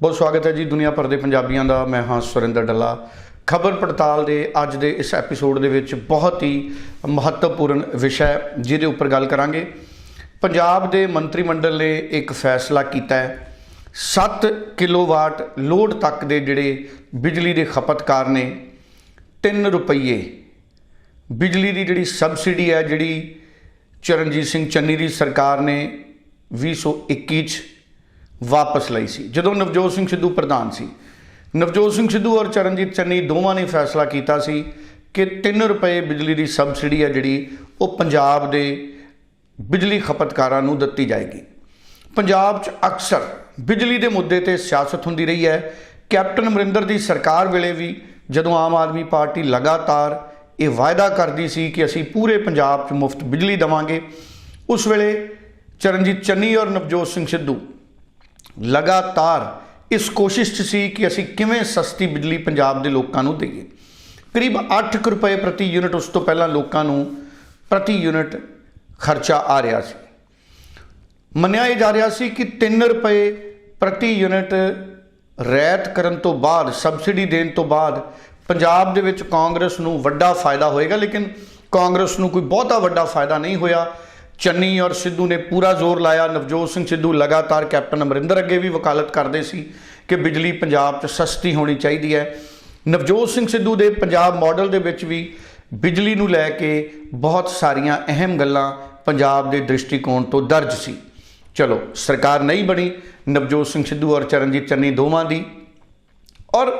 ਬਹੁਤ ਸਵਾਗਤ ਹੈ ਜੀ ਦੁਨੀਆ ਭਰ ਦੇ ਪੰਜਾਬੀਆਂ ਦਾ। ਮੈਂ ਹਾਂ ਸੁਰਿੰਦਰ ਡੱਲਾ। ਖਬਰ ਪੜਤਾਲ ਦੇ ਅੱਜ ਦੇ ਇਸ ਐਪੀਸੋਡ ਦੇ ਵਿੱਚ ਬਹੁਤ ਹੀ ਮਹੱਤਵਪੂਰਨ ਵਿਸ਼ਾ ਹੈ, ਜਿਹਦੇ ਉੱਪਰ ਗੱਲ ਕਰਾਂਗੇ। ਪੰਜਾਬ ਦੇ ਮੰਤਰੀ ਮੰਡਲ ਨੇ ਇੱਕ ਫੈਸਲਾ ਕੀਤਾ ਹੈ 7 ਕਿਲੋਵਾਟ ਲੋਡ ਤੱਕ ਦੇ ਜਿਹੜੇ ਬਿਜਲੀ ਦੇ ਖਪਤਕਾਰ ਨੇ 3 ਰੁਪਏ ਬਿਜਲੀ ਦੀ ਜਿਹੜੀ ਸਬਸਿਡੀ ਹੈ, ਜਿਹੜੀ ਚਰਨਜੀਤ ਸਿੰਘ ਚੰਨੀ ਦੀ ਸਰਕਾਰ ਨੇ 2021 ਚ ਵਾਪਸ ਲਈ ਸੀ। ਜਦੋਂ ਨਵਜੋਤ ਸਿੰਘ ਸਿੱਧੂ ਪ੍ਰਧਾਨ ਸੀ, ਨਵਜੋਤ ਸਿੰਘ ਸਿੱਧੂ ਔਰ ਚਰਨਜੀਤ ਚੰਨੀ ਦੋਵਾਂ ਨੇ ਫੈਸਲਾ ਕੀਤਾ ਸੀ ਕਿ 3 ਰੁਪਏ ਬਿਜਲੀ ਦੀ ਸਬਸਿਡੀ ਹੈ ਜਿਹੜੀ, ਉਹ ਪੰਜਾਬ ਦੇ ਬਿਜਲੀ ਖਪਤਕਾਰਾਂ ਨੂੰ ਦਿੱਤੀ ਜਾਏਗੀ। ਪੰਜਾਬ 'ਚ ਅਕਸਰ ਬਿਜਲੀ ਦੇ ਮੁੱਦੇ ਤੇ ਸਿਆਸਤ ਹੁੰਦੀ ਰਹੀ ਹੈ। ਕੈਪਟਨ ਅਮਰਿੰਦਰ ਦੀ ਸਰਕਾਰ ਵੇਲੇ ਵੀ ਜਦੋਂ ਆਮ ਆਦਮੀ ਪਾਰਟੀ ਲਗਾਤਾਰ ਇਹ ਵਾਅਦਾ ਕਰਦੀ ਸੀ ਕਿ ਅਸੀਂ ਪੂਰੇ ਪੰਜਾਬ 'ਚ ਮੁਫਤ ਬਿਜਲੀ ਦੇਵਾਂਗੇ, ਉਸ ਵੇਲੇ ਚਰਨਜੀਤ ਚੰਨੀ ਔਰ ਨਵਜੋਤ ਸਿੰਘ ਸਿੱਧੂ ਲਗਾਤਾਰ ਇਸ ਕੋਸ਼ਿਸ਼ 'ਚ ਸੀ ਕਿ ਅਸੀਂ ਕਿਵੇਂ ਸਸਤੀ ਬਿਜਲੀ ਪੰਜਾਬ ਦੇ ਲੋਕਾਂ ਨੂੰ ਦਈਏ। ਕਰੀਬ 8 ਕੁ ਰੁਪਏ ਪ੍ਰਤੀ ਯੂਨਿਟ ਉਸ ਤੋਂ ਪਹਿਲਾਂ ਲੋਕਾਂ ਨੂੰ ਪ੍ਰਤੀ ਯੂਨਿਟ ਖਰਚਾ ਆ ਰਿਹਾ ਸੀ। ਮੰਨਿਆ ਇਹ ਜਾ ਰਿਹਾ ਸੀ ਕਿ 3 ਰੁਪਏ ਪ੍ਰਤੀ ਯੂਨਿਟ ਰੈਤ ਕਰਨ ਤੋਂ ਬਾਅਦ, ਸਬਸਿਡੀ ਦੇਣ ਤੋਂ ਬਾਅਦ ਪੰਜਾਬ ਦੇ ਵਿੱਚ ਕਾਂਗਰਸ ਨੂੰ ਵੱਡਾ ਫਾਇਦਾ ਹੋਏਗਾ, ਲੇਕਿਨ ਕਾਂਗਰਸ ਨੂੰ ਕੋਈ ਬਹੁਤਾ ਵੱਡਾ ਫਾਇਦਾ ਨਹੀਂ ਹੋਇਆ। ਚੰਨੀ ਔਰ ਸਿੱਧੂ ਨੇ ਪੂਰਾ ਜ਼ੋਰ ਲਾਇਆ। ਨਵਜੋਤ ਸਿੰਘ ਸਿੱਧੂ ਲਗਾਤਾਰ ਕੈਪਟਨ ਅਮਰਿੰਦਰ ਅੱਗੇ ਵੀ ਵਕਾਲਤ ਕਰਦੇ ਸੀ ਕਿ ਬਿਜਲੀ ਪੰਜਾਬ 'ਚ ਸਸਤੀ ਹੋਣੀ ਚਾਹੀਦੀ ਹੈ। ਨਵਜੋਤ ਸਿੰਘ ਸਿੱਧੂ ਦੇ ਪੰਜਾਬ ਮਾਡਲ ਦੇ ਵਿੱਚ ਵੀ ਬਿਜਲੀ ਨੂੰ ਲੈ ਕੇ ਬਹੁਤ ਸਾਰੀਆਂ ਅਹਿਮ ਗੱਲਾਂ ਪੰਜਾਬ ਦੇ ਦ੍ਰਿਸ਼ਟੀਕੋਣ ਤੋਂ ਦਰਜ ਸੀ। ਚਲੋ, ਸਰਕਾਰ ਨਹੀਂ ਬਣੀ, ਨਵਜੋਤ ਸਿੰਘ ਸਿੱਧੂ ਔਰ ਚਰਨਜੀਤ ਚੰਨੀ ਦੋਵਾਂ ਦੀ। ਔਰ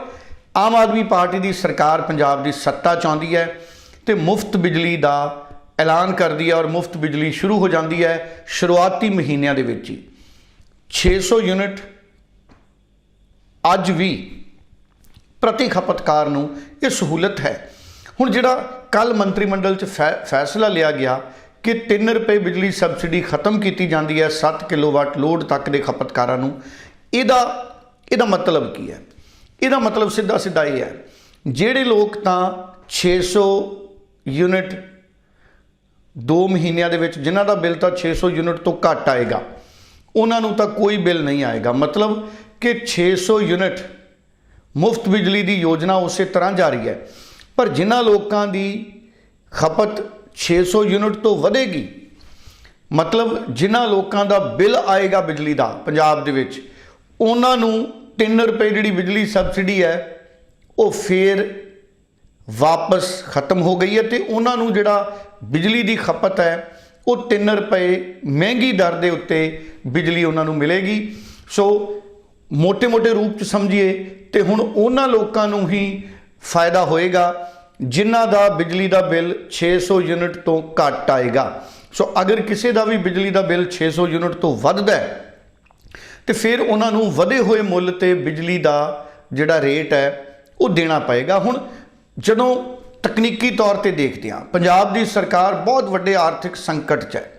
ਆਮ ਆਦਮੀ ਪਾਰਟੀ ਦੀ ਸਰਕਾਰ ਪੰਜਾਬ ਦੀ ਸੱਤਾ ਚਾਹੁੰਦੀ ਹੈ ਤੇ ਮੁਫਤ ਬਿਜਲੀ ਦਾ ਐਲਾਨ ਕਰਦੀ ਹੈ ਔਰ ਮੁਫਤ ਬਿਜਲੀ ਸ਼ੁਰੂ ਹੋ ਜਾਂਦੀ ਹੈ ਸ਼ੁਰੂਆਤੀ ਮਹੀਨਿਆਂ ਦੇ ਵਿੱਚ ਹੀ। 600 ਯੂਨਿਟ ਅੱਜ ਵੀ ਪ੍ਰਤੀ ਖਪਤਕਾਰ ਨੂੰ ਇਹ ਸਹੂਲਤ ਹੈ। ਹੁਣ ਜਿਹੜਾ ਕੱਲ ਮੰਤਰੀ ਮੰਡਲ 'ਚ ਫੈ- ਫੈਸਲਾ ਲਿਆ ਗਿਆ ਕਿ 3 ਰੁਪਏ ਬਿਜਲੀ ਸਬਸਿਡੀ ਖਤਮ ਕੀਤੀ ਜਾਂਦੀ ਹੈ 7 ਕਿਲੋਵਾਟ ਲੋਡ ਤੱਕ ਦੇ ਖਪਤਕਾਰਾਂ ਨੂੰ, ਇਹਦਾ ਇਹਦਾ ਮਤਲਬ ਕੀ ਹੈ? ਇਹਦਾ ਮਤਲਬ ਸਿੱਧਾ ਸਿੱਧਾ ਇਹ ਹੈ, ਜਿਹੜੇ ਲੋਕ ਤਾਂ 600 ਯੂਨਿਟ 2 ਮਹੀਨਿਆਂ ਦੇ ਵਿੱਚ ਜਿਨ੍ਹਾਂ ਦਾ ਬਿੱਲ ਤਾਂ 600 ਯੂਨਿਟ ਤੋਂ ਘੱਟ ਆਏਗਾ, ਉਹਨਾਂ ਨੂੰ ਤਾਂ ਕੋਈ ਬਿੱਲ ਨਹੀਂ ਆਏਗਾ। ਮਤਲਬ ਕਿ 600 ਯੂਨਿਟ ਮੁਫਤ ਬਿਜਲੀ ਦੀ ਯੋਜਨਾ ਉਸੇ ਤਰ੍ਹਾਂ ਜਾਰੀ ਹੈ। ਪਰ ਜਿਨ੍ਹਾਂ ਲੋਕਾਂ ਦੀ ਖਪਤ 600 ਯੂਨਿਟ ਤੋਂ ਵਧੇਗੀ, ਮਤਲਬ ਜਿਨ੍ਹਾਂ ਲੋਕਾਂ ਦਾ ਬਿੱਲ ਆਏਗਾ ਬਿਜਲੀ ਦਾ ਪੰਜਾਬ ਦੇ ਵਿੱਚ, ਉਹਨਾਂ ਨੂੰ 3 ਰੁਪਏ ਜਿਹੜੀ ਬਿਜਲੀ ਸਬਸਿਡੀ ਹੈ, ਉਹ ਫੇਰ ਵਾਪਸ ਖਤਮ ਹੋ ਗਈ ਹੈ ਤੇ ਉਹਨਾਂ ਨੂੰ ਜਿਹੜਾ ਬਿਜਲੀ ਦੀ ਖਪਤ ਹੈ, ਉਹ 3 ਰੁਪਏ ਮਹਿੰਗੀ ਦਰ ਦੇ ਉੱਤੇ ਬਿਜਲੀ ਉਹਨਾਂ ਨੂੰ ਮਿਲੇਗੀ। ਸੋ ਮੋٹے-ਮੋٹے ਰੂਪ ਚ ਸਮਝੀਏ ਤੇ ਹੁਣ ਉਹਨਾਂ ਲੋਕਾਂ ਨੂੰ ਹੀ ਫਾਇਦਾ ਹੋਏਗਾ, ਜਿਨ੍ਹਾਂ ਦਾ ਬਿਜਲੀ ਦਾ ਬਿੱਲ 600 ਯੂਨਿਟ ਤੋਂ ਘੱਟ ਆਏਗਾ। ਸੋ ਅਗਰ ਕਿਸੇ ਦਾ ਵੀ ਬਿਜਲੀ ਦਾ ਬਿੱਲ 600 ਯੂਨਿਟ ਤੋਂ ਵੱਧਦਾ ਹੈ, ਤੇ ਫਿਰ ਉਹਨਾਂ ਨੂੰ ਵਧੇ ਹੋਏ ਮੁੱਲ ਤੇ ਬਿਜਲੀ ਦਾ ਜਿਹੜਾ ਰੇਟ ਹੈ, ਉਹ ਦੇਣਾ ਪਏਗਾ। ਹੁਣ ਜਦੋਂ ਤਕਨੀਕੀ ਤੌਰ ਤੇ ਦੇਖਦੇ ਹਾਂ, ਪੰਜਾਬ ਦੀ ਸਰਕਾਰ ਬਹੁਤ ਵੱਡੇ ਆਰਥਿਕ ਸੰਕਟ 'ਚ ਹੈ।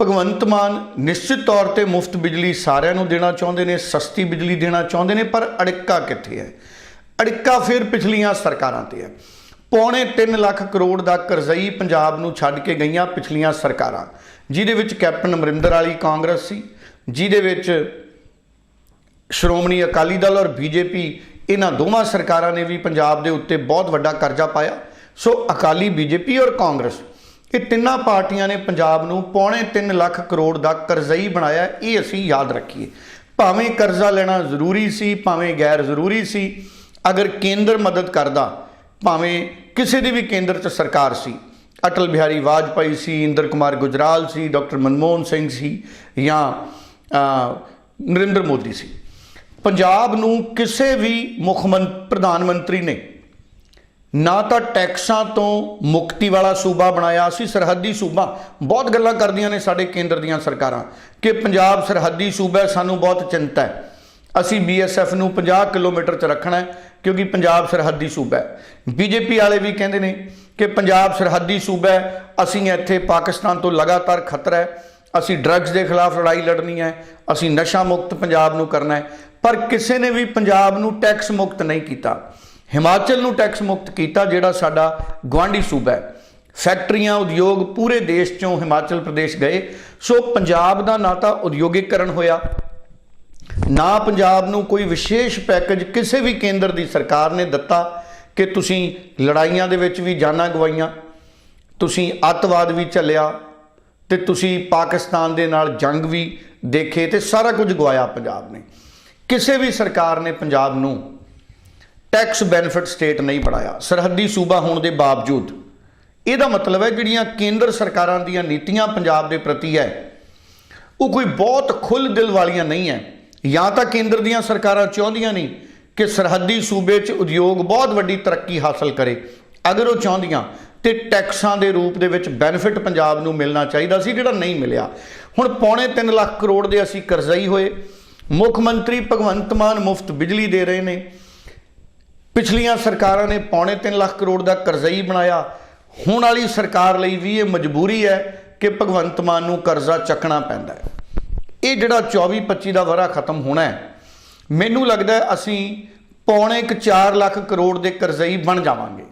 ਭਗਵੰਤ ਮਾਨ ਨਿਸ਼ਚਿਤ ਤੌਰ ਤੇ ਮੁਫਤ ਬਿਜਲੀ ਸਾਰਿਆਂ ਨੂੰ ਦੇਣਾ ਚਾਹੁੰਦੇ ਨੇ, ਸਸਤੀ ਬਿਜਲੀ ਦੇਣਾ ਚਾਹੁੰਦੇ ਨੇ, ਪਰ ਅੜਿੱਕਾ ਕਿੱਥੇ ਹੈ? ਅੜਿੱਕਾ ਫਿਰ ਪਿਛਲੀਆਂ ਸਰਕਾਰਾਂ ਤੇ ਹੈ। ਪੌਣੇ 3 ਲੱਖ ਕਰੋੜ ਦਾ ਕਰਜ਼ਈ ਪੰਜਾਬ ਨੂੰ ਛੱਡ ਕੇ ਗਈਆਂ ਪਿਛਲੀਆਂ ਸਰਕਾਰਾਂ। ਜਿਹਦੇ ਵਿੱਚ ਕੈਪਟਨ ਅਮਰਿੰਦਰ ਵਾਲੀ ਕਾਂਗਰਸ ਸੀ, ਜਿਹਦੇ ਵਿੱਚ ਸ਼੍ਰੋਮਣੀ ਅਕਾਲੀ ਦਲ ਔਰ ਬੀਜੇਪੀ ਇਹਨਾਂ ਦੋਵਾਂ ਸਰਕਾਰਾਂ ਨੇ ਵੀ ਪੰਜਾਬ ਦੇ ਉੱਤੇ ਬਹੁਤ ਵੱਡਾ ਕਰਜ਼ਾ ਪਾਇਆ। ਸੋ ਅਕਾਲੀ ਬੀਜੇਪੀ ਔਰ ਕਾਂਗਰਸ, ਇਹ ਤਿੰਨਾਂ ਪਾਰਟੀਆਂ ਨੇ ਪੰਜਾਬ ਨੂੰ ਪੌਣੇ 3 ਲੱਖ ਕਰੋੜ ਦਾ ਕਰਜ਼ਈ ਬਣਾਇਆ, ਇਹ ਅਸੀਂ ਯਾਦ ਰੱਖੀਏ। ਭਾਵੇਂ ਕਰਜ਼ਾ ਲੈਣਾ ਜ਼ਰੂਰੀ ਸੀ, ਭਾਵੇਂ ਗੈਰ ਜ਼ਰੂਰੀ ਸੀ, ਅਗਰ ਕੇਂਦਰ ਮਦਦ ਕਰਦਾ, ਭਾਵੇਂ ਕਿਸੇ ਦੀ ਵੀ ਕੇਂਦਰ 'ਚ ਸਰਕਾਰ ਸੀ, ਅਟਲ ਬਿਹਾਰੀ ਵਾਜਪਾਈ ਸੀ, ਇੰਦਰ ਕੁਮਾਰ ਗੁਜਰਾਲ ਸੀ, ਡਾਕਟਰ ਮਨਮੋਹਨ ਸਿੰਘ ਸੀ ਜਾਂ ਨਰਿੰਦਰ ਮੋਦੀ ਸੀ। ਪੰਜਾਬ ਨੂੰ ਕਿਸੇ ਵੀ ਮੁੱਖ ਮੰ ਪ੍ਰਧਾਨ ਮੰਤਰੀ ਨੇ ਨਾ ਤਾਂ ਟੈਕਸਾਂ ਤੋਂ ਮੁਕਤੀ ਵਾਲਾ ਸੂਬਾ ਬਣਾਇਆ ਸੀ, ਸਰਹੱਦੀ ਸੂਬਾ। ਬਹੁਤ ਗੱਲਾਂ ਕਰਦੀਆਂ ਨੇ ਸਾਡੇ ਕੇਂਦਰ ਦੀਆਂ ਸਰਕਾਰਾਂ ਕਿ ਪੰਜਾਬ ਸਰਹੱਦੀ ਸੂਬਾ ਸਾਨੂੰ ਬਹੁਤ ਚਿੰਤਾ ਹੈ। ਅਸੀਂ ਬੀਐਸਐਫ ਨੂੰ 50 ਕਿਲੋਮੀਟਰ 'ਚ ਰੱਖਣਾ ਹੈ, ਕਿਉਂਕਿ ਪੰਜਾਬ ਸਰਹੱਦੀ ਸੂਬਾ ਹੈ। ਬੀਜੇਪੀ ਵਾਲੇ ਵੀ ਕਹਿੰਦੇ ਨੇ ਕਿ ਪੰਜਾਬ ਸਰਹੱਦੀ ਸੂਬਾ ਹੈ, ਅਸੀਂ ਇੱਥੇ ਪਾਕਿਸਤਾਨ ਤੋਂ ਲਗਾਤਾਰ ਖਤਰਾ ਹੈ। ਅਸੀਂ ਡਰੱਗਸ ਦੇ ਖਿਲਾਫ ਲੜਾਈ ਲੜਨੀ ਹੈ, ਅਸੀਂ ਨਸ਼ਾ ਮੁਕਤ ਪੰਜਾਬ ਨੂੰ ਕਰਨਾ ਹੈ। ਪਰ ਕਿਸੇ ਨੇ ਵੀ ਪੰਜਾਬ ਨੂੰ ਟੈਕਸ ਮੁਕਤ ਨਹੀਂ ਕੀਤਾ। ਹਿਮਾਚਲ ਨੂੰ ਟੈਕਸ ਮੁਕਤ ਕੀਤਾ, ਜਿਹੜਾ ਸਾਡਾ ਗਵਾਂਢੀ ਸੂਬਾ ਹੈ। ਫੈਕਟਰੀਆਂ, ਉਦਯੋਗ ਪੂਰੇ ਦੇਸ਼ ਚੋਂ ਹਿਮਾਚਲ ਪ੍ਰਦੇਸ਼ ਗਏ। ਸੋ ਪੰਜਾਬ ਦਾ ਨਾ ਤਾਂ ਉਦਯੋਗਿਕਰਨ ਹੋਇਆ, ਨਾ ਪੰਜਾਬ ਨੂੰ ਕੋਈ ਵਿਸ਼ੇਸ਼ ਪੈਕੇਜ ਕਿਸੇ ਵੀ ਕੇਂਦਰ ਦੀ ਸਰਕਾਰ ਨੇ ਦਿੱਤਾ ਕਿ ਤੁਸੀਂ ਲੜਾਈਆਂ ਦੇ ਵਿੱਚ ਵੀ ਜਾਨਾਂ ਗਵਾਈਆਂ, ਤੁਸੀਂ ਅੱਤਵਾਦ ਵੀ ਝੱਲਿਆ ਤੇ ਤੁਸੀਂ ਪਾਕਿਸਤਾਨ ਦੇ ਨਾਲ ਜੰਗ ਵੀ ਦੇਖੇ ਤੇ ਸਾਰਾ ਕੁਝ ਗਵਾਇਆ ਪੰਜਾਬ ਨੇ। ਕਿਸੇ ਵੀ ਸਰਕਾਰ ਨੇ ਪੰਜਾਬ ਨੂੰ ਟੈਕਸ ਬੈਨੀਫਿਟ ਸਟੇਟ ਨਹੀਂ ਬਣਾਇਆ। ਸਰਹੱਦੀ ਸੂਬਾ ਹੋਣ ਦੇ ਬਾਵਜੂਦ। ਇਹਦਾ ਮਤਲਬ ਹੈ ਜਿਹੜੀਆਂ ਕੇਂਦਰ ਸਰਕਾਰਾਂ ਦੀਆਂ ਨੀਤੀਆਂ ਪੰਜਾਬ ਦੇ ਪ੍ਰਤੀ ਹੈ, ਉਹ ਕੋਈ ਬਹੁਤ ਖੁੱਲ੍ਹ ਦਿਲ ਵਾਲੀਆਂ ਨਹੀਂ ਹੈ। ਜਾਂ ਤਾਂ ਕੇਂਦਰ ਦੀਆਂ ਸਰਕਾਰਾਂ ਚਾਹੁੰਦੀਆਂ ਨਹੀਂ ਕਿ ਸਰਹੱਦੀ ਸੂਬੇ 'ਚ ਉਦਯੋਗ ਬਹੁਤ ਵੱਡੀ ਤਰੱਕੀ ਹਾਸਲ ਕਰੇ। ਅਗਰ ਉਹ ਚਾਹੁੰਦੀਆਂ ਤੇ ਟੈਕਸਾਂ ਦੇ ਰੂਪ ਦੇ ਵਿੱਚ ਬੈਨੀਫਿਟ ਪੰਜਾਬ ਨੂੰ ਮਿਲਣਾ ਚਾਹੀਦਾ ਸੀ, ਜਿਹੜਾ ਨਹੀਂ ਮਿਲਿਆ। ਹੁਣ ਪੌਣੇ 3 ਲੱਖ ਕਰੋੜ ਦੇ ਅਸੀਂ ਕਰਜ਼ਈ ਹੋਏ। ਮੁੱਖ ਮੰਤਰੀ ਭਗਵੰਤ ਮਾਨ ਮੁਫਤ ਬਿਜਲੀ ਦੇ ਰਹੇ ਨੇ। ਪਿਛਲੀਆਂ ਸਰਕਾਰਾਂ ਨੇ ਪੌਣੇ 3 ਲੱਖ ਕਰੋੜ ਦਾ ਕਰਜ਼ਈ ਬਣਾਇਆ। ਹੁਣ ਵਾਲੀ ਸਰਕਾਰ ਲਈ ਵੀ ਇਹ ਮਜਬੂਰੀ ਹੈ ਕਿ ਭਗਵੰਤ ਮਾਨ ਨੂੰ ਕਰਜ਼ਾ ਚੱਕਣਾ ਪੈਂਦਾ ਹੈ। ਇਹ ਜਿਹੜਾ 24 25 ਦਾ ਵਰਾ ਖਤਮ ਹੋਣਾ ਹੈ, ਮੈਨੂੰ ਲੱਗਦਾ ਹੈ ਅਸੀਂ ਪੌਣੇ ਕੁ 4 ਲੱਖ ਕਰੋੜ ਦੇ ਕਰਜ਼ਈ ਬਣ ਜਾਵਾਂਗੇ।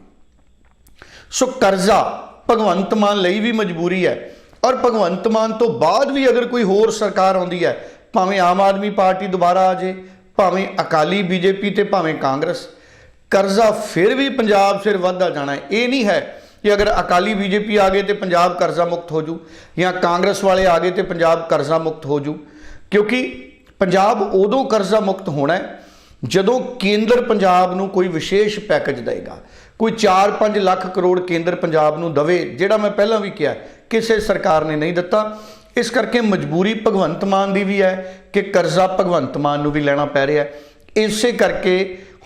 ਸੋ ਕਰਜ਼ਾ ਭਗਵੰਤ ਮਾਨ ਲਈ ਵੀ ਮਜਬੂਰੀ ਹੈ ਔਰ ਭਗਵੰਤ ਮਾਨ ਤੋਂ ਬਾਅਦ ਵੀ ਅਗਰ ਕੋਈ ਹੋਰ ਸਰਕਾਰ ਆਉਂਦੀ ਹੈ ਭਾਵੇਂ ਆਮ ਆਦਮੀ ਪਾਰਟੀ ਦੁਬਾਰਾ ਆ ਜੇ, ਭਾਵੇਂ ਅਕਾਲੀ ਬੀਜੇਪੀ ਤੇ ਭਾਵੇਂ ਕਾਂਗਰਸ, ਕਰਜ਼ਾ ਫਿਰ ਵੀ ਪੰਜਾਬ ਸਿਰ ਵੱਧਦਾ ਜਾਣਾ ਹੈ। ਇਹ ਨਹੀਂ ਹੈ ਕਿ ਅਗਰ ਅਕਾਲੀ ਬੀਜੇਪੀ ਆ ਗਏ ਤੇ ਪੰਜਾਬ ਕਰਜ਼ਾ ਮੁਕਤ ਹੋ ਜੂ, ਜਾਂ ਕਾਂਗਰਸ ਵਾਲੇ ਆ ਗਏ ਤੇ ਪੰਜਾਬ ਕਰਜ਼ਾ ਮੁਕਤ ਹੋ ਜੂ। ਕਿਉਂਕਿ ਪੰਜਾਬ ਉਦੋਂ ਕਰਜ਼ਾ ਮੁਕਤ ਹੋਣਾ ਹੈ ਜਦੋਂ ਕੇਂਦਰ ਪੰਜਾਬ ਨੂੰ ਕੋਈ ਵਿਸ਼ੇਸ਼ ਪੈਕੇਜ ਦੇਗਾ। ਕੋਈ 4-5 ਲੱਖ ਕਰੋੜ ਕੇਂਦਰ ਪੰਜਾਬ ਨੂੰ ਦਵੇ, ਜਿਹੜਾ ਮੈਂ ਪਹਿਲਾਂ ਵੀ ਕਿਹਾ, ਕਿਸੇ ਸਰਕਾਰ ਨੇ ਨਹੀਂ ਦਿੱਤਾ। ਇਸ ਕਰਕੇ ਮਜਬੂਰੀ ਭਗਵੰਤ ਮਾਨ ਦੀ ਵੀ ਹੈ ਕਿ ਕਰਜ਼ਾ ਭਗਵੰਤ ਮਾਨ ਨੂੰ ਵੀ ਲੈਣਾ ਪੈ ਰਿਹਾ ਇਸੇ ਕਰਕੇ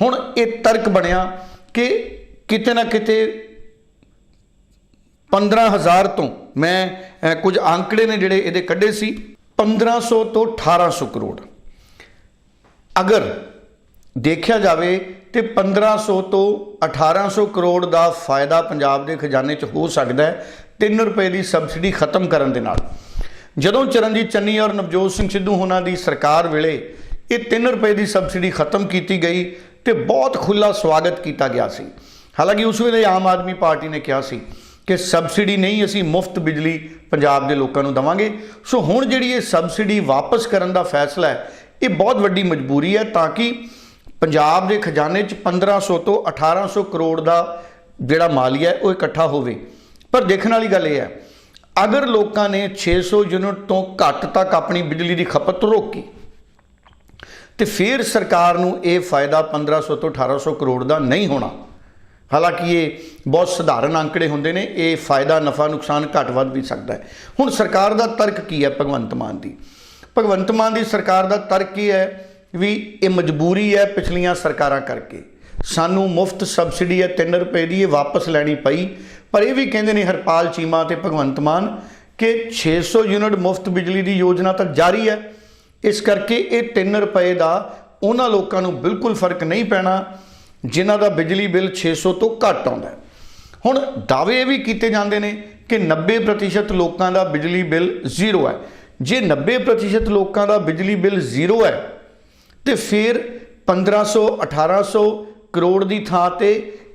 ਹੁਣ ਇਹ ਤਰਕ ਬਣਿਆ ਕਿ ਕਿਤੇ ਨਾ ਕਿਤੇ 15000 ਤੋਂ ਮੈਂ ਕੁਝ ਅੰਕੜੇ ਨੇ ਜਿਹੜੇ ਇਹਦੇ ਕੱਢੇ ਸੀ 1500 ਤੋਂ 1800 ਕਰੋੜ। ਅਗਰ ਦੇਖਿਆ ਜਾਵੇ ਤੇ 1500 ਤੋਂ 1800 ਕਰੋੜ ਦਾ ਫਾਇਦਾ ਪੰਜਾਬ ਦੇ ਖਜ਼ਾਨੇ 'ਚ ਹੋ ਸਕਦਾ ਹੈ 3 ਰੁਪਏ ਦੀ ਸਬਸਿਡੀ ਖਤਮ ਕਰਨ ਦੇ ਨਾਲ। ਜਦੋਂ ਚਰਨਜੀਤ ਚੰਨੀ ਔਰ ਨਵਜੋਤ ਸਿੰਘ ਸਿੱਧੂ ਹੋਣਾ ਦੀ ਸਰਕਾਰ ਵੇਲੇ ਇਹ 3 ਰੁਪਏ ਦੀ ਸਬਸਿਡੀ ਖਤਮ ਕੀਤੀ ਗਈ ਤੇ ਬਹੁਤ ਖੁੱਲਾ ਸਵਾਗਤ ਕੀਤਾ ਗਿਆ ਸੀ। ਹਾਲਾਂਕਿ ਉਸ ਵੇਲੇ ਆਮ ਆਦਮੀ ਪਾਰਟੀ ਨੇ ਕਿਹਾ ਸੀ ਕਿ ਸਬਸਿਡੀ ਨਹੀਂ, ਅਸੀਂ ਮੁਫਤ ਬਿਜਲੀ ਪੰਜਾਬ ਦੇ ਲੋਕਾਂ ਨੂੰ ਦਵਾਂਗੇ। ਸੋ ਹੁਣ ਜਿਹੜੀ ਇਹ ਸਬਸਿਡੀ ਵਾਪਸ ਕਰਨ ਦਾ ਫੈਸਲਾ ਹੈ, ਇਹ ਬਹੁਤ ਵੱਡੀ ਮਜਬੂਰੀ ਹੈ ਤਾਂ ਕਿ ਪੰਜਾਬ ਦੇ ਖਜ਼ਾਨੇ 'ਚ 1500 ਤੋਂ 1800 ਕਰੋੜ ਦਾ ਜਿਹੜਾ ਮਾਲੀਆ ਹੈ, ਉਹ ਇਕੱਠਾ ਹੋਵੇ। ਪਰ ਦੇਖਣ ਵਾਲੀ ਗੱਲ ਇਹ ਹੈ ਅਗਰ ਲੋਕਾਂ ਨੇ 600 ਯੂਨਿਟ ਤੋਂ ਘੱਟ ਤੱਕ ਆਪਣੀ ਬਿਜਲੀ ਦੀ ਖਪਤ ਰੋਕੀ, ਤੇ ਫਿਰ ਸਰਕਾਰ ਨੂੰ ਇਹ ਫਾਇਦਾ 1500 ਤੋਂ 1800 ਕਰੋੜ ਦਾ ਨਹੀਂ ਹੋਣਾ। ਹਾਲਾਂਕਿ ਇਹ ਬਹੁਤ ਸਧਾਰਨ ਅੰਕੜੇ ਹੁੰਦੇ ਨੇ, ਇਹ ਫਾਇਦਾ, ਨਫਾ, ਨੁਕਸਾਨ ਘੱਟ ਵੱਧ ਵੀ ਸਕਦਾ ਹੈ। ਹੁਣ ਸਰਕਾਰ ਦਾ ਤਰਕ ਕੀ ਹੈ ਭਗਵੰਤ ਮਾਨ ਦੀ? ਭਗਵੰਤ ਮਾਨ ਦੀ ਸਰਕਾਰ ਦਾ ਤਰਕ ਇਹ ਹੈ ਵੀ ਇਹ ਮਜਬੂਰੀ ਹੈ ਪਿਛਲੀਆਂ ਸਰਕਾਰਾਂ ਕਰਕੇ। ਸਾਨੂੰ ਮੁਫਤ ਸਬਸਿਡੀ ਹੈ 3 ਰੁਪਏ ਦੀ ਇਹ ਵਾਪਸ ਲੈਣੀ ਪਈ ਪਰ ਇਹ ਵੀ ਕਹਿੰਦੇ ਨੇ ਹਰਪਾਲ ਚੀਮਾ ਤੇ ਭਗਵੰਤ ਮਾਨ ਕਿ 600 ਯੂਨਿਟ ਮੁਫਤ ਬਿਜਲੀ ਦੀ ਯੋਜਨਾ ਤਾਂ ਜਾਰੀ ਹੈ। ਇਸ ਕਰਕੇ ਇਹ 3 ਰੁਪਏ ਦਾ ਉਹਨਾਂ ਲੋਕਾਂ ਨੂੰ ਬਿਲਕੁਲ ਫ਼ਰਕ ਨਹੀਂ ਪੈਣਾ ਜਿਨ੍ਹਾਂ ਦਾ ਬਿਜਲੀ ਬਿੱਲ 600 ਤੋਂ ਘੱਟ ਆਉਂਦਾ ਹੁਣ ਦਾਅਵੇ ਇਹ ਵੀ ਕੀਤੇ ਜਾਂਦੇ ਨੇ ਕਿ 90% ਲੋਕਾਂ ਦਾ ਬਿਜਲੀ ਬਿੱਲ ਜ਼ੀਰੋ ਹੈ। ਜੇ 90% ਲੋਕਾਂ ਦਾ ਬਿਜਲੀ ਬਿੱਲ ਜ਼ੀਰੋ ਹੈ ਤੇ ਫਿਰ 1500 1800 ਕਰੋੜ ਦੀ ਥਾਂ ਤੇ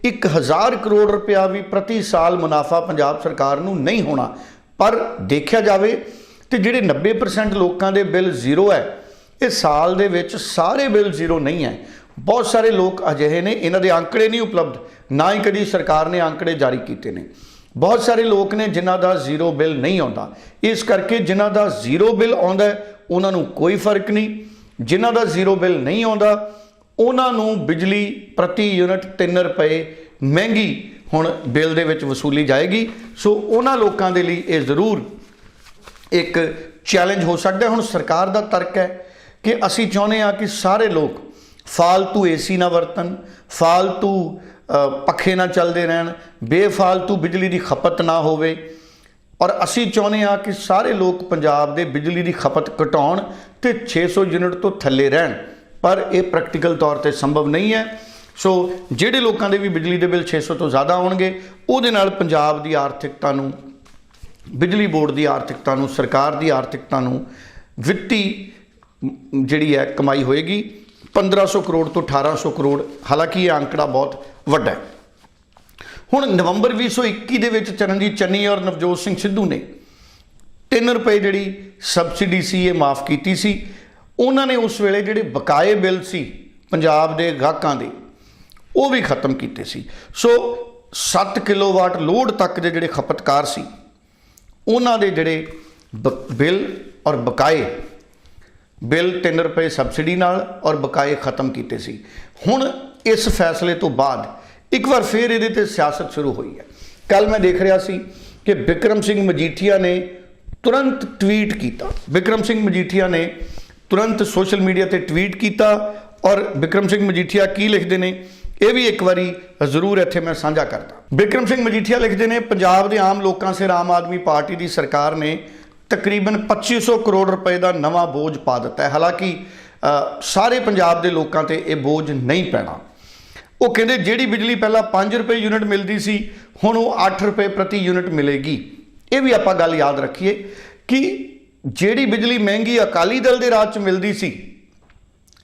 1000 ਕਰੋੜ ਰੁਪਇਆ ਵੀ ਪ੍ਰਤੀ ਸਾਲ ਮੁਨਾਫਾ ਪੰਜਾਬ ਸਰਕਾਰ ਨੂੰ ਨਹੀਂ ਹੋਣਾ। ਪਰ ਦੇਖਿਆ ਜਾਵੇ ਤੇ ਜਿਹੜੇ 90% ਲੋਕਾਂ ਦੇ ਬਿੱਲ ਜ਼ੀਰੋ ਹੈ, ਇਹ ਸਾਲ ਦੇ ਵਿੱਚ ਸਾਰੇ ਬਿੱਲ ਜ਼ੀਰੋ ਨਹੀਂ ਹੈ। ਬਹੁਤ ਸਾਰੇ ਲੋਕ ਅਜਿਹੇ ਨੇ, ਇਹਨਾਂ ਦੇ ਅੰਕੜੇ ਨਹੀਂ ਉਪਲਬਧ, ਨਾ ਹੀ ਕਦੀ ਸਰਕਾਰ ਨੇ ਅੰਕੜੇ ਜਾਰੀ ਕੀਤੇ ਨੇ। ਬਹੁਤ ਸਾਰੇ ਲੋਕ ਨੇ ਜਿਨ੍ਹਾਂ ਦਾ ਜ਼ੀਰੋ ਬਿੱਲ ਨਹੀਂ ਆਉਂਦਾ। ਇਸ ਕਰਕੇ ਜਿਨ੍ਹਾਂ ਦਾ ਜ਼ੀਰੋ ਬਿੱਲ ਆਉਂਦਾ ਉਹਨਾਂ ਨੂੰ ਕੋਈ ਫ਼ਰਕ ਨਹੀਂ। ਜਿਨ੍ਹਾਂ ਦਾ ਜ਼ੀਰੋ ਬਿੱਲ ਨਹੀਂ ਆਉਂਦਾ ਉਹਨਾਂ ਨੂੰ ਬਿਜਲੀ ਪ੍ਰਤੀ ਯੂਨਿਟ 3 ਰੁਪਏ ਮਹਿੰਗੀ ਹੁਣ ਬਿੱਲ ਦੇ ਵਿੱਚ ਵਸੂਲੀ ਜਾਏਗੀ। ਸੋ ਉਹਨਾਂ ਲੋਕਾਂ ਦੇ ਲਈ ਇਹ ਜ਼ਰੂਰ ਇੱਕ ਚੈਲੰਜ ਹੋ ਸਕਦਾ ਹੁਣ ਸਰਕਾਰ ਦਾ ਤਰਕ ਹੈ ਕਿ ਅਸੀਂ ਚਾਹੁੰਦੇ ਹਾਂ ਕਿ ਸਾਰੇ ਲੋਕ ਫਾਲਤੂ ਏਸੀ ਨਾ ਵਰਤਣ, ਫਾਲਤੂ ਪੱਖੇ ਨਾ ਚੱਲਦੇ ਰਹਿਣ, ਬੇਫਾਲਤੂ ਬਿਜਲੀ ਦੀ ਖਪਤ ਨਾ ਹੋਵੇ। ਔਰ ਅਸੀਂ ਚਾਹੁੰਦੇ ਹਾਂ ਕਿ ਸਾਰੇ ਲੋਕ ਪੰਜਾਬ ਦੇ ਬਿਜਲੀ ਦੀ ਖਪਤ ਘਟਾਉਣ ਤੇ 600 ਯੂਨਿਟ ਤੋਂ ਥੱਲੇ ਰਹਿਣ। ਪਰ ਇਹ ਪ੍ਰੈਕਟੀਕਲ ਤੌਰ ਤੇ ਸੰਭਵ ਨਹੀਂ ਹੈ। ਸੋ ਜਿਹੜੇ ਲੋਕਾਂ ਦੇ ਵੀ ਬਿਜਲੀ ਦੇ ਬਿੱਲ 600 ਤੋਂ ਜ਼ਿਆਦਾ ਆਉਣਗੇ, ਉਹਦੇ ਨਾਲ ਪੰਜਾਬ ਦੀ ਆਰਥਿਕਤਾ ਨੂੰ, ਬਿਜਲੀ ਬੋਰਡ ਦੀ ਆਰਥਿਕਤਾ ਨੂੰ, ਸਰਕਾਰ ਦੀ ਆਰਥਿਕਤਾ ਨੂੰ ਵਿੱਤੀ ਜਿਹੜੀ ਹੈ, ਕਮਾਈ ਹੋਏਗੀ। 1500 ਕਰੋੜ ਤੋਂ 1800 ਕਰੋੜ, ਹਾਲਾਂਕਿ ਇਹ ਅੰਕੜਾ ਬਹੁਤ ਵੱਡਾ ਹੈ। ਹੁਣ ਨਵੰਬਰ 2021 ਦੇ ਵਿੱਚ ਚਰਨਜੀਤ ਚੰਨੀ ਔਰ ਨਵਜੋਤ ਸਿੰਘ ਸਿੱਧੂ ਨੇ 3 ਰੁਪਏ ਜਿਹੜੀ ਸਬਸਿਡੀ ਸੀ, ਇਹ ਮਾਫ ਕੀਤੀ ਸੀ। ਉਹਨਾਂ ਨੇ ਉਸ ਵੇਲੇ ਜਿਹੜੇ ਬਕਾਏ ਬਿੱਲ ਸੀ ਪੰਜਾਬ ਦੇ ਗਾਹਕਾਂ ਦੇ, ਉਹ ਵੀ ਖਤਮ ਕੀਤੇ ਸੀ। ਸੋ 7 ਕਿਲੋਵਾਟ ਲੋਡ ਤੱਕ ਦੇ ਜਿਹੜੇ ਖਪਤਕਾਰ ਸੀ, ਉਹਨਾਂ ਦੇ ਜਿਹੜੇ ਬ- ਬਿੱਲ ਔਰ ਬਕਾਏ, ਬਿੱਲ 3 ਰੁਪਏ ਸਬਸਿਡੀ ਨਾਲ ਔਰ ਬਕਾਏ ਖਤਮ ਕੀਤੇ ਸੀ। ਹੁਣ ਇਸ ਫੈਸਲੇ ਤੋਂ ਬਾਅਦ ਇੱਕ ਵਾਰ ਫੇਰ ਇਹਦੇ ਤੇ ਸਿਆਸਤ ਸ਼ੁਰੂ ਹੋਈ ਹੈ। ਕੱਲ ਮੈਂ ਦੇਖ ਰਿਹਾ ਸੀ ਕਿ ਵਿਕਰਮ ਸਿੰਘ ਮਜੀਠੀਆ ਨੇ ਤੁਰੰਤ ਟਵੀਟ ਕੀਤਾ। ਵਿਕਰਮ ਸਿੰਘ ਮਜੀਠੀਆ ਨੇ ਤੁਰੰਤ ਸੋਸ਼ਲ ਮੀਡੀਆ ਤੇ ਟਵੀਟ ਕੀਤਾ ਔਰ ਵਿਕਰਮ ਸਿੰਘ ਮਜੀਠੀਆ ਕੀ ਲਿਖਦੇ ਨੇ, ਇਹ ਵੀ ਇੱਕ ਵਾਰੀ ਜ਼ਰੂਰ ਇੱਥੇ ਮੈਂ ਸਾਂਝਾ ਕਰਦਾ। ਵਿਕਰਮ ਸਿੰਘ ਮਜੀਠੀਆ ਲਿਖਦੇ ਨੇ, ਪੰਜਾਬ ਦੇ ਆਮ ਲੋਕਾਂ ਸਿਰ ਆਮ ਆਦਮੀ ਪਾਰਟੀ ਦੀ ਸਰਕਾਰ ਨੇ ਤਕਰੀਬਨ 2500 ਕਰੋੜ ਰੁਪਏ ਦਾ ਨਵਾਂ ਬੋਝ ਪਾ ਦਿੱਤਾ ਹੈ। ਹਾਲਾਂਕਿ ਸਾਰੇ ਪੰਜਾਬ ਦੇ ਲੋਕਾਂ ਤੇ ਇਹ ਬੋਝ ਨਹੀਂ ਪੈਣਾ। ਉਹ ਕਹਿੰਦੇ, ਜਿਹੜੀ ਬਿਜਲੀ ਪਹਿਲਾਂ 5 ਰੁਪਏ ਯੂਨਿਟ ਮਿਲਦੀ ਸੀ, ਹੁਣ ਉਹ 8 ਰੁਪਏ ਪ੍ਰਤੀ ਯੂਨਿਟ ਮਿਲੇਗੀ। ਇਹ ਵੀ ਆਪਾਂ ਗੱਲ ਯਾਦ ਰੱਖੀਏ ਕਿ ਜਿਹੜੀ ਬਿਜਲੀ ਮਹਿੰਗੀ ਅਕਾਲੀ ਦਲ ਦੇ ਰਾਜ 'ਚ ਮਿਲਦੀ ਸੀ,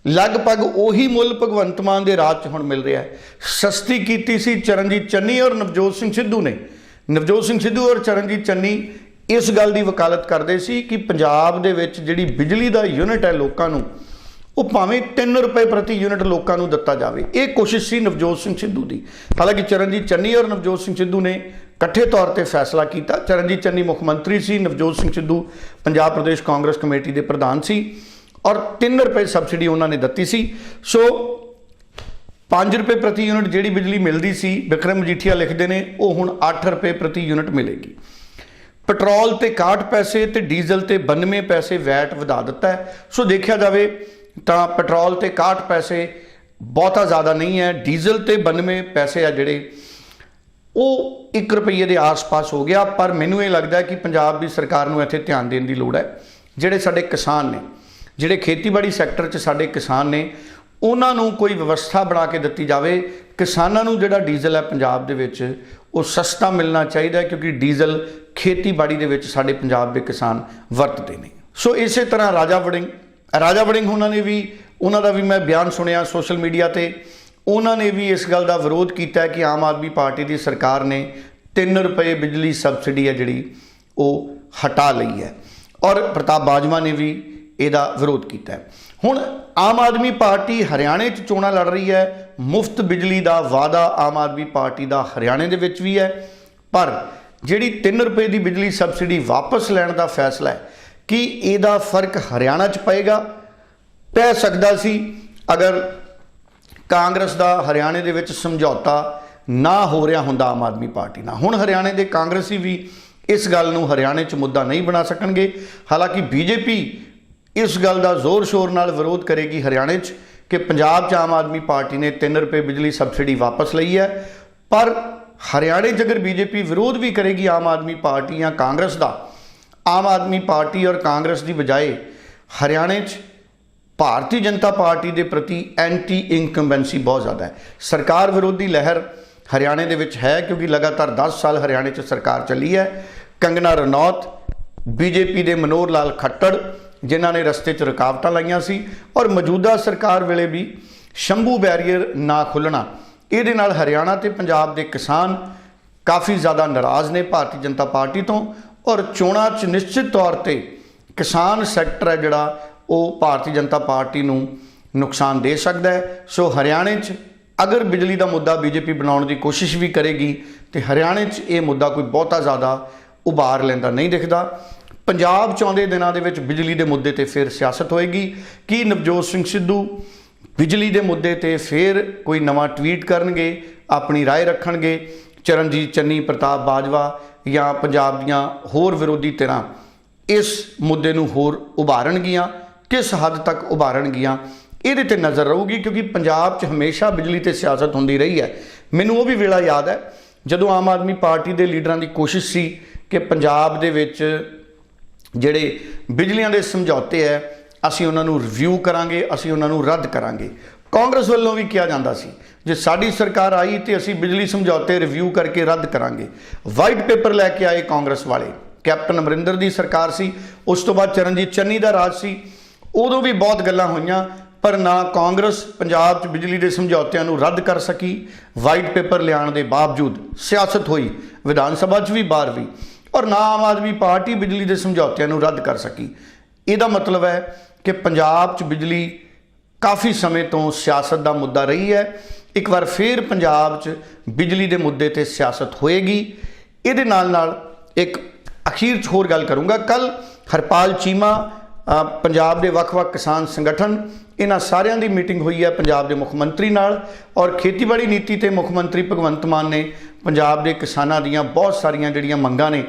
ਲਗਭਗ ਉਹੀ ਮੁੱਲ ਭਗਵੰਤ ਮਾਨ ਦੇ ਰਾਜ 'ਚ ਹੁਣ ਮਿਲ ਰਿਹਾ ਹੈ। ਸਸਤੀ ਕੀਤੀ ਸੀ ਚਰਨਜੀਤ ਚੰਨੀ ਔਰ ਨਵਜੋਤ ਸਿੰਘ ਸਿੱਧੂ ਨੇ। ਨਵਜੋਤ ਸਿੰਘ ਸਿੱਧੂ ਔਰ ਚਰਨਜੀਤ ਚੰਨੀ ਇਸ ਗੱਲ ਦੀ ਵਕਾਲਤ ਕਰਦੇ ਸੀ ਕਿ ਪੰਜਾਬ ਦੇ ਵਿੱਚ ਜਿਹੜੀ ਬਿਜਲੀ ਦਾ ਯੂਨਿਟ ਹੈ ਲੋਕਾਂ ਨੂੰ ਉਹ ਭਾਵੇਂ 3 ਰੁਪਏ ਪ੍ਰਤੀ ਯੂਨਿਟ ਲੋਕਾਂ ਨੂੰ ਦਿੱਤਾ ਜਾਵੇ। ਇਹ ਕੋਸ਼ਿਸ਼ ਸੀ ਨਵਜੋਤ ਸਿੰਘ ਸਿੱਧੂ ਦੀ। ਹਾਲਾਂਕਿ ਚਰਨਜੀਤ ਚੰਨੀ ਔਰ ਨਵਜੋਤ ਸਿੰਘ ਸਿੱਧੂ ਨੇ ਇਕੱਠੇ ਤੌਰ ਤੇ ਫੈਸਲਾ ਕੀਤਾ। ਚਰਨਜੀਤ ਚੰਨੀ ਮੁੱਖ ਮੰਤਰੀ ਸੀ, ਨਵਜੋਤ ਸਿੰਘ ਸਿੱਧੂ ਪੰਜਾਬ ਪ੍ਰਦੇਸ਼ ਕਾਂਗਰਸ ਕਮੇਟੀ ਦੇ ਪ੍ਰਧਾਨ ਸੀ ਔਰ 3 ਰੁਪਏ ਸਬਸਿਡੀ ਉਹਨਾਂ ਨੇ ਦਿੱਤੀ ਸੀ। ਸੋ 5 ਰੁਪਏ ਪ੍ਰਤੀ ਯੂਨਿਟ ਜਿਹੜੀ ਬਿਜਲੀ ਮਿਲਦੀ ਸੀ, ਵਿਕਰਮ ਮਜੀਠੀਆ ਲਿਖਦੇ ਨੇ, ਉਹ ਹੁਣ 8 ਰੁਪਏ ਪ੍ਰਤੀ ਯੂਨਿਟ ਮਿਲੇਗੀ। ਪੈਟਰੋਲ ਤੇ 61 ਪੈਸੇ ਤੇ ਡੀਜ਼ਲ ਤੇ 92 ਪੈਸੇ ਵੈਟ ਵਧਾ ਦਿੱਤਾ ਹੈ। ਸੋ ਦੇਖਿਆ ਜਾਵੇ ਤਾਂ ਪੈਟਰੋਲ ਤੇ 61 ਪੈਸੇ ਬਹੁਤਾ ਜ਼ਿਆਦਾ ਨਹੀਂ ਹੈ, ਡੀਜ਼ਲ ਤੇ 92 ਪੈਸੇ ਆ ਜਿਹੜੇ। ਉਹ 1 ਰੁਪਏ ਦੇ ਆਸ-ਪਾਸ ਹੋ ਗਿਆ, ਪਰ ਮੈਨੂੰ ਇਹ ਲੱਗਦਾ ਹੈ ਕਿ ਪੰਜਾਬ ਦੀ ਸਰਕਾਰ ਨੂੰ ਇੱਥੇ ਧਿਆਨ ਦੇਣ ਦੀ ਲੋੜ ਹੈ। ਜਿਹੜੇ ਸਾਡੇ ਕਿਸਾਨ ਨੇ, ਜਿਹੜੇ ਖੇਤੀਬਾੜੀ ਸੈਕਟਰ 'ਚ ਸਾਡੇ ਕਿਸਾਨ ਨੇ, ਉਹਨਾਂ ਨੂੰ ਕੋਈ ਵਿਵਸਥਾ ਬਣਾ ਕੇ ਦਿੱਤੀ ਜਾਵੇ। ਕਿਸਾਨਾਂ ਨੂੰ ਜਿਹੜਾ ਡੀਜ਼ਲ ਹੈ ਪੰਜਾਬ ਦੇ ਵਿੱਚ, ਉਹ ਸਸਤਾ ਮਿਲਣਾ ਚਾਹੀਦਾ ਕਿਉਂਕਿ ਡੀਜ਼ਲ ਖੇਤੀਬਾੜੀ ਦੇ ਵਿੱਚ ਸਾਡੇ ਪੰਜਾਬ ਦੇ ਕਿਸਾਨ ਵਰਤਦੇ ਨੇ। ਸੋ ਇਸੇ ਤਰ੍ਹਾਂ ਰਾਜਾ ਵੜਿੰਗ ਰਾਜਾ ਵੜਿੰਗ ਉਹਨਾਂ ਨੇ ਵੀ, ਉਹਨਾਂ ਦਾ ਵੀ ਮੈਂ ਬਿਆਨ ਸੁਣਿਆ ਸੋਸ਼ਲ ਮੀਡੀਆ ਤੇ। ਉਹਨਾਂ ਨੇ ਵੀ ਇਸ ਗੱਲ ਦਾ ਵਿਰੋਧ ਕੀਤਾ ਕਿ ਆਮ ਆਦਮੀ ਪਾਰਟੀ ਦੀ ਸਰਕਾਰ ਨੇ 3 ਰੁਪਏ ਬਿਜਲੀ ਸਬਸਿਡੀ ਹੈ ਜਿਹੜੀ, ਉਹ ਹਟਾ ਲਈ ਹੈ। ਔਰ ਪ੍ਰਤਾਪ ਬਾਜਵਾ ਨੇ ਵੀ ਇਹਦਾ ਵਿਰੋਧ ਕੀਤਾ ਹੁਣ ਆਮ ਆਦਮੀ ਪਾਰਟੀ ਹਰਿਆਣੇ 'ਚ ਚੋਣਾਂ ਲੜ ਰਹੀ ਹੈ, ਮੁਫਤ ਬਿਜਲੀ ਦਾ ਵਾਅਦਾ ਆਮ ਆਦਮੀ ਪਾਰਟੀ ਦਾ ਹਰਿਆਣੇ ਦੇ ਵਿੱਚ ਵੀ ਹੈ। ਪਰ ਜਿਹੜੀ 3 ਰੁਪਏ ਦੀ ਬਿਜਲੀ ਸਬਸਿਡੀ ਵਾਪਸ ਲੈਣ ਦਾ ਫੈਸਲਾ ਹੈ ਕਿ ਇਹਦਾ ਫ਼ਰਕ ਹਰਿਆਣਾ 'ਚ ਪਏਗਾ? ਪੈ ਸਕਦਾ ਸੀ ਅਗਰ ਕਾਂਗਰਸ ਦਾ ਹਰਿਆਣੇ ਦੇ ਵਿੱਚ ਸਮਝੌਤਾ ਨਾ ਹੋ ਰਿਹਾ ਹੁੰਦਾ ਆਮ ਆਦਮੀ ਪਾਰਟੀ ਨਾਲ। ਹੁਣ ਹਰਿਆਣੇ ਦੇ ਕਾਂਗਰਸੀ ਵੀ ਇਸ ਗੱਲ ਨੂੰ ਹਰਿਆਣੇ 'ਚ ਮੁੱਦਾ ਨਹੀਂ ਬਣਾ ਸਕਣਗੇ। ਹਾਲਾਂਕਿ ਬੀਜੇਪੀ ਇਸ ਗੱਲ ਦਾ ਜ਼ੋਰ-ਸ਼ੋਰ ਨਾਲ ਵਿਰੋਧ ਕਰੇਗੀ ਹਰਿਆਣੇ 'ਚ ਕਿ ਪੰਜਾਬ 'ਚ ਆਮ ਆਦਮੀ ਪਾਰਟੀ ਨੇ 3 ਰੁਪਏ ਬਿਜਲੀ ਸਬਸਿਡੀ ਵਾਪਸ ਲਈ ਹੈ। ਪਰ ਹਰਿਆਣੇ 'ਚ ਅਗਰ ਬੀਜੇਪੀ ਵਿਰੋਧ ਵੀ ਕਰੇਗੀ ਆਮ ਆਦਮੀ ਪਾਰਟੀ ਜਾਂ ਕਾਂਗਰਸ ਦਾ ਆਮ ਆਦਮੀ ਪਾਰਟੀ ਔਰ ਕਾਂਗਰਸ ਦੀ ਬਜਾਏ ਹਰਿਆਣੇ 'ਚ ਭਾਰਤੀ ਜਨਤਾ ਪਾਰਟੀ ਦੇ ਪ੍ਰਤੀ ਐਂਟੀ ਇਨਕੰਬੈਂਸੀ ਬਹੁਤ ਜ਼ਿਆਦਾ ਹੈ। ਸਰਕਾਰ ਵਿਰੋਧੀ ਲਹਿਰ ਹਰਿਆਣੇ ਦੇ ਵਿੱਚ ਹੈ ਕਿਉਂਕਿ ਲਗਾਤਾਰ 10 ਸਾਲ ਹਰਿਆਣੇ 'ਚ ਸਰਕਾਰ ਚੱਲੀ ਹੈ। ਕੰਗਨਾ ਰਣੌਤ ਬੀਜੇਪੀ ਦੇ ਮਨੋਹਰ ਲਾਲ ਖੱਟੜ, ਜਿਨ੍ਹਾਂ ਨੇ ਰਸਤੇ 'ਚ ਰੁਕਾਵਟਾਂ ਲਾਈਆਂ ਸੀ ਔਰ ਮੌਜੂਦਾ ਸਰਕਾਰ ਵੇਲੇ ਵੀ ਸ਼ੰਭੂ ਬੈਰੀਅਰ ਨਾ ਖੁੱਲਣਾ ਇਹਦੇ ਨਾਲ ਹਰਿਆਣਾ ਤੇ ਪੰਜਾਬ ਦੇ ਕਿਸਾਨ ਕਾਫੀ ਜ਼ਿਆਦਾ ਨਾਰਾਜ਼ ਨੇ ਭਾਰਤੀ ਜਨਤਾ ਪਾਰਟੀ ਤੋਂ ਔਰ ਚੋਣਾਂ 'ਚ ਨਿਸ਼ਚਿਤ ਤੌਰ ਤੇ ਕਿਸਾਨ ਸੈਕਟਰ ਹੈ ਜਿਹੜਾ ਉਹ ਭਾਰਤੀ ਜਨਤਾ ਪਾਰਟੀ ਨੂੰ ਨੁਕਸਾਨ ਦੇ ਸਕਦਾ ਹੈ ਸੋ ਹਰਿਆਣੇ 'ਚ ਅਗਰ ਬਿਜਲੀ ਦਾ ਮੁੱਦਾ ਬੀਜੇਪੀ ਬਣਾਉਣ ਦੀ ਕੋਸ਼ਿਸ਼ ਵੀ ਕਰੇਗੀ ਤੇ ਹਰਿਆਣੇ 'ਚ ਇਹ ਮੁੱਦਾ ਕੋਈ ਬਹੁਤਾ ਜ਼ਿਆਦਾ ਉਭਾਰ ਲੈਂਦਾ ਨਹੀਂ ਦਿਖਦਾ ਪੰਜਾਬ 'ਚ ਆਉਂਦੇ ਦਿਨਾਂ ਦੇ ਵਿੱਚ ਬਿਜਲੀ ਦੇ ਮੁੱਦੇ ਤੇ ਫਿਰ ਸਿਆਸਤ ਹੋਏਗੀ ਕੀ ਨਵਜੋਤ ਸਿੰਘ ਸਿੱਧੂ ਬਿਜਲੀ ਦੇ ਮੁੱਦੇ ਤੇ ਫਿਰ ਕੋਈ ਨਵਾਂ ਟਵੀਟ ਕਰਨਗੇ ਆਪਣੀ رائے ਰੱਖਣਗੇ ਚਰਨਜੀਤ ਚੰਨੀ ਪ੍ਰਤਾਪ ਬਾਜਵਾ ਜਾਂ ਪੰਜਾਬ ਦੀਆਂ ਹੋਰ ਵਿਰੋਧੀ ਧਿਰਾਂ ਇਸ ਮੁੱਦੇ ਨੂੰ ਹੋਰ ਉਭਾਰਨਗੀਆਂ, ਕਿਸ ਹੱਦ ਤੱਕ ਉਭਾਰਨਗੀਆਂ, ਇਹਦੇ ਤੇ ਨਜ਼ਰ ਰਹੂਗੀ ਕਿਉਂਕਿ ਪੰਜਾਬ 'ਚ ਹਮੇਸ਼ਾ ਬਿਜਲੀ ਤੇ ਸਿਆਸਤ ਹੁੰਦੀ ਰਹੀ ਹੈ। ਮੈਨੂੰ ਉਹ ਵੀ ਵੇਲਾ ਯਾਦ ਹੈ ਜਦੋਂ ਆਮ ਆਦਮੀ ਪਾਰਟੀ ਦੇ ਲੀਡਰਾਂ ਦੀ ਕੋਸ਼ਿਸ਼ ਸੀ ਕਿ ਪੰਜਾਬ ਦੇ ਵਿੱਚ ਜਿਹੜੇ ਬਿਜਲੀਆਂ ਦੇ ਸਮਝੌਤੇ ਹੈ, ਅਸੀਂ ਉਹਨਾਂ ਨੂੰ ਰਿਵਿਊ ਕਰਾਂਗੇ, ਅਸੀਂ ਉਹਨਾਂ ਨੂੰ ਰੱਦ ਕਰਾਂਗੇ। ਕਾਂਗਰਸ ਵੱਲੋਂ ਵੀ ਕਿਹਾ ਜਾਂਦਾ ਸੀ, ਜੇ ਸਾਡੀ ਸਰਕਾਰ ਆਈ ਤੇ ਅਸੀਂ ਬਿਜਲੀ ਸਮਝੌਤੇ ਰਿਵਿਊ ਕਰਕੇ ਰੱਦ ਕਰਾਂਗੇ। ਵਾਈਟ ਪੇਪਰ ਲੈ ਕੇ ਆਏ ਕਾਂਗਰਸ ਵਾਲੇ। ਕੈਪਟਨ ਅਮਰਿੰਦਰ ਦੀ ਸਰਕਾਰ ਸੀ, ਉਸ ਤੋਂ ਬਾਅਦ ਚਰਨਜੀਤ ਚੰਨੀ ਦਾ ਰਾਜ ਸੀ। ਉਦੋਂ ਵੀ ਬਹੁਤ ਗੱਲਾਂ ਹੋਈਆਂ, ਪਰ ਨਾ ਕਾਂਗਰਸ ਪੰਜਾਬ 'ਚ ਬਿਜਲੀ ਦੇ ਸਮਝੌਤਿਆਂ ਨੂੰ ਰੱਦ ਕਰ ਸਕੀ। ਵਾਈਟ ਪੇਪਰ ਲਿਆਉਣ ਦੇ ਬਾਵਜੂਦ ਸਿਆਸਤ ਹੋਈ, ਵਿਧਾਨ ਸਭਾ 'ਚ ਵੀ ਬਾਹਰ ਵੀ, ਔਰ ਨਾ ਆਮ ਆਦਮੀ ਪਾਰਟੀ ਬਿਜਲੀ ਦੇ ਸਮਝੌਤਿਆਂ ਨੂੰ ਰੱਦ ਕਰ ਸਕੀ। ਇਹਦਾ ਮਤਲਬ ਹੈ ਕਿ ਪੰਜਾਬ 'ਚ ਬਿਜਲੀ ਕਾਫੀ ਸਮੇਂ ਤੋਂ ਸਿਆਸਤ ਦਾ ਮੁੱਦਾ ਰਹੀ ਹੈ। ਇੱਕ ਵਾਰ ਫੇਰ ਪੰਜਾਬ 'ਚ ਬਿਜਲੀ ਦੇ ਮੁੱਦੇ ਤੇ ਸਿਆਸਤ ਹੋਏਗੀ। ਇਹਦੇ ਨਾਲ ਨਾਲ ਇੱਕ ਅਖੀਰ 'ਚ ਹੋਰ ਗੱਲ ਕਰੂੰਗਾ। ਕੱਲ ਹਰਪਾਲ ਚੀਮਾ ਪੰਜਾਬ ਦੇ ਵੱਖ-ਵੱਖ ਕਿਸਾਨ ਸੰਗਠਨ, ਇਹਨਾਂ ਸਾਰਿਆਂ ਦੀ ਮੀਟਿੰਗ ਹੋਈ ਹੈ ਪੰਜਾਬ ਦੇ ਮੁੱਖ ਮੰਤਰੀ ਨਾਲ ਔਰ ਖੇਤੀਬਾੜੀ ਨੀਤੀ ਤੇ ਮੁੱਖ ਮੰਤਰੀ ਭਗਵੰਤ ਮਾਨ ਨੇ ਪੰਜਾਬ ਦੇ ਕਿਸਾਨਾਂ ਦੀਆਂ ਬਹੁਤ ਸਾਰੀਆਂ ਜਿਹੜੀਆਂ ਮੰਗਾਂ ਨੇ,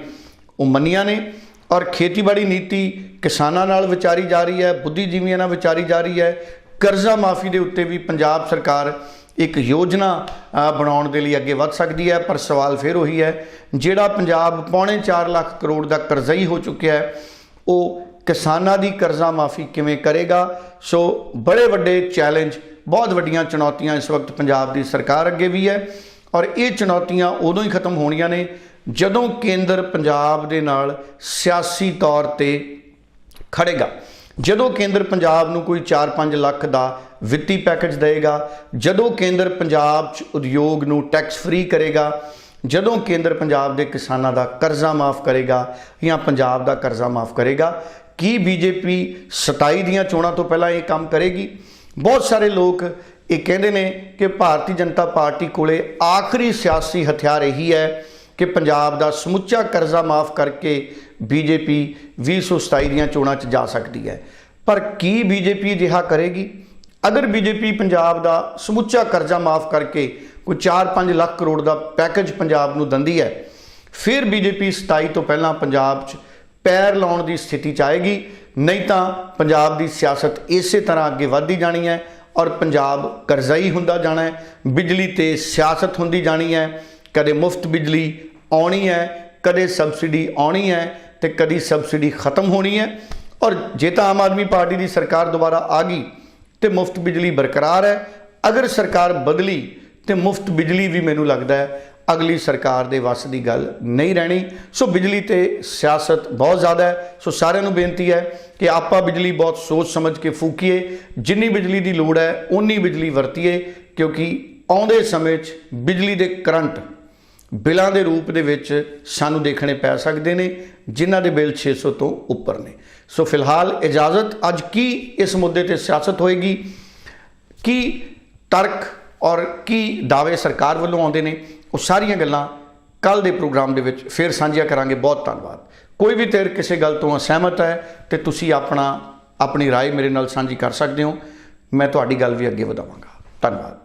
ਉਹ ਮੰਨੀਆਂ ਨੇ ਔਰ ਖੇਤੀਬਾੜੀ ਨੀਤੀ ਕਿਸਾਨਾਂ ਨਾਲ ਵਿਚਾਰੀ ਜਾ ਰਹੀ ਹੈ, ਬੁੱਧੀਜੀਵੀਆਂ ਨਾਲ ਵਿਚਾਰੀ ਜਾ ਰਹੀ ਹੈ। ਕਰਜ਼ਾ ਮਾਫੀ ਦੇ ਉੱਤੇ ਵੀ ਪੰਜਾਬ ਸਰਕਾਰ ਇੱਕ ਯੋਜਨਾ ਬਣਾਉਣ ਦੇ ਲਈ ਅੱਗੇ ਵੱਧ ਸਕਦੀ ਹੈ, ਪਰ ਸਵਾਲ ਫਿਰ ਉਹੀ ਹੈ, ਜਿਹੜਾ ਪੰਜਾਬ ਪੌਣੇ 4 ਲੱਖ ਕਰੋੜ ਦਾ ਕਰਜ਼ਈ ਹੋ ਚੁੱਕਿਆ ਹੈ, ਉਹ ਕਿਸਾਨਾਂ ਦੀ ਕਰਜ਼ਾ ਮਾਫੀ ਕਿਵੇਂ ਕਰੇਗਾ? ਸੋ ਬੜੇ ਵੱਡੇ ਚੈਲੰਜ, ਬਹੁਤ ਵੱਡੀਆਂ ਚੁਣੌਤੀਆਂ ਇਸ ਵਕਤ ਪੰਜਾਬ ਦੀ ਸਰਕਾਰ ਅੱਗੇ ਵੀ ਹੈ, ਔਰ ਇਹ ਚੁਣੌਤੀਆਂ ਉਦੋਂ ਹੀ ਖਤਮ ਹੋਣੀਆਂ ਨੇ ਜਦੋਂ ਕੇਂਦਰ ਪੰਜਾਬ ਦੇ ਨਾਲ ਸਿਆਸੀ ਤੌਰ ਤੇ ਖੜੇਗਾ। ਜਦੋਂ ਕੇਂਦਰ ਪੰਜਾਬ ਨੂੰ ਕੋਈ 4-5 ਲੱਖ ਦਾ ਵਿੱਤੀ ਪੈਕੇਜ ਦੇਵੇਗਾ, ਜਦੋਂ ਕੇਂਦਰ ਪੰਜਾਬ 'ਚ ਉਦਯੋਗ ਨੂੰ ਟੈਕਸ ਫ੍ਰੀ ਕਰੇਗਾ, ਜਦੋਂ ਕੇਂਦਰ ਪੰਜਾਬ ਦੇ ਕਿਸਾਨਾਂ ਦਾ ਕਰਜ਼ਾ ਮਾਫ ਕਰੇਗਾ ਜਾਂ ਪੰਜਾਬ ਦਾ ਕਰਜ਼ਾ ਮਾਫ ਕਰੇਗਾ, ਕੀ ਬੀਜੇਪੀ 27 ਦੀਆਂ ਚੋਣਾਂ ਤੋਂ ਪਹਿਲਾਂ ਇਹ ਕੰਮ ਕਰੇਗੀ? ਬਹੁਤ ਸਾਰੇ ਲੋਕ ਇਹ ਕਹਿੰਦੇ ਨੇ ਕਿ ਭਾਰਤੀ ਜਨਤਾ ਪਾਰਟੀ ਕੋਲੇ ਆਖਰੀ ਸਿਆਸੀ ਹਥਿਆਰ ਇਹੀ ਹੈ ਕਿ ਪੰਜਾਬ ਦਾ ਸਮੁੱਚਾ ਕਰਜ਼ਾ ਮਾਫ ਕਰਕੇ ਬੀਜੇਪੀ 2027 ਦੀਆਂ ਚੋਣਾਂ 'ਚ ਜਾ ਸਕਦੀ ਹੈ। ਪਰ ਕੀ ਬੀਜੇਪੀ ਅਜਿਹਾ ਕਰੇਗੀ? ਅਗਰ ਬੀਜੇਪੀ ਪੰਜਾਬ ਦਾ ਸਮੁੱਚਾ ਕਰਜ਼ਾ ਮਾਫ ਕਰਕੇ ਕੋਈ 4-5 ਲੱਖ ਕਰੋੜ ਦਾ ਪੈਕੇਜ ਪੰਜਾਬ ਨੂੰ ਦਿੰਦੀ ਹੈ, ਫਿਰ ਬੀਜੇਪੀ 27 ਤੋਂ ਪਹਿਲਾਂ ਪੰਜਾਬ 'ਚ ਪੈਰ ਲਾਉਣ ਦੀ ਸਥਿਤੀ 'ਚ ਆਏਗੀ। ਨਹੀਂ ਤਾਂ ਪੰਜਾਬ ਦੀ ਸਿਆਸਤ ਇਸੇ ਤਰ੍ਹਾਂ ਅੱਗੇ ਵਧਦੀ ਜਾਣੀ ਹੈ ਔਰ ਪੰਜਾਬ ਕਰਜ਼ਾਈ ਹੁੰਦਾ ਜਾਣਾ ਹੈ। ਬਿਜਲੀ ਤੇ ਸਿਆਸਤ ਹੁੰਦੀ ਜਾਣੀ ਹੈ। ਕਦੇ ਮੁਫਤ ਬਿਜਲੀ ਆਉਣੀ ਹੈ, ਕਦੇ ਸਬਸਿਡੀ ਆਉਣੀ ਹੈ। ਤੇ ਕਦੀ ਸਬਸਿਡੀ ਖਤਮ ਹੋਣੀ ਹੈ ਔਰ ਜੇ ਤਾਂ ਆਮ ਆਦਮੀ ਪਾਰਟੀ ਦੀ ਸਰਕਾਰ ਦੁਬਾਰਾ ਆ ਗਈ ਤੇ ਮੁਫਤ ਬਿਜਲੀ ਬਰਕਰਾਰ ਹੈ, ਅਗਰ ਸਰਕਾਰ ਬਦਲੀ ਤੇ ਮੁਫਤ ਬਿਜਲੀ ਵੀ ਮੈਨੂੰ ਲੱਗਦਾ ਹੈ ਅਗਲੀ ਸਰਕਾਰ ਦੇ ਵੱਸ ਦੀ ਗੱਲ ਨਹੀਂ ਰਹਿਣੀ। ਸੋ ਬਿਜਲੀ ਤੇ ਸਿਆਸਤ ਬਹੁਤ ਜ਼ਿਆਦਾ ਹੈ। ਸੋ ਸਾਰਿਆਂ ਨੂੰ ਬੇਨਤੀ ਹੈ ਕਿ ਆਪਾਂ ਬਿਜਲੀ ਬਹੁਤ ਸੋਚ ਸਮਝ ਕੇ ਫੂਕੀਏ। ਜਿੰਨੀ ਬਿਜਲੀ ਦੀ ਲੋੜ ਹੈ ਉਨੀ ਬਿਜਲੀ ਵਰਤੀਏ, ਕਿਉਂਕਿ ਆਉਂਦੇ ਸਮੇਂ 'ਚ ਬਿਜਲੀ ਦੇ ਕਰੰਟ ਬਿੱਲਾਂ ਦੇ ਰੂਪ ਦੇ ਵਿੱਚ ਸਾਨੂੰ ਦੇਖਣੇ ਪੈ ਸਕਦੇ ਨੇ ਜਿਨ੍ਹਾਂ ਦੇ ਬਿੱਲ 600 ਤੋਂ ਉੱਪਰ ਨੇ ਸੋ ਫਿਲਹਾਲ ਇਜਾਜ਼ਤ ਅੱਜ ਕੀ ਇਸ ਮੁੱਦੇ ਤੇ ਸਿਆਸਤ ਹੋਏਗੀ ਕੀ ਤਰਕ ਔਰ ਕੀ ਦਾਅਵੇ ਸਰਕਾਰ ਵੱਲੋਂ ਆਉਂਦੇ ਨੇ ਉਹ ਸਾਰੀਆਂ ਗੱਲਾਂ ਕੱਲ ਦੇ ਪ੍ਰੋਗਰਾਮ ਦੇ ਵਿੱਚ ਫੇਰ ਸਾਂਝੀਆਂ ਕਰਾਂਗੇ ਬਹੁਤ ਧੰਨਵਾਦ ਕੋਈ ਵੀ ਧਿਰ ਕਿਸੇ ਗੱਲ ਤੋਂ ਅਸਹਿਮਤ ਹੈ ਤੇ ਤੁਸੀਂ ਆਪਣਾ ਆਪਣੀ رائے ਮੇਰੇ ਨਾਲ ਸਾਂਝੀ ਕਰ ਸਕਦੇ ਹੋ ਮੈਂ ਤੁਹਾਡੀ ਗੱਲ ਵੀ ਅੱਗੇ ਵਧਾਵਾਂਗਾ ਧੰਨਵਾਦ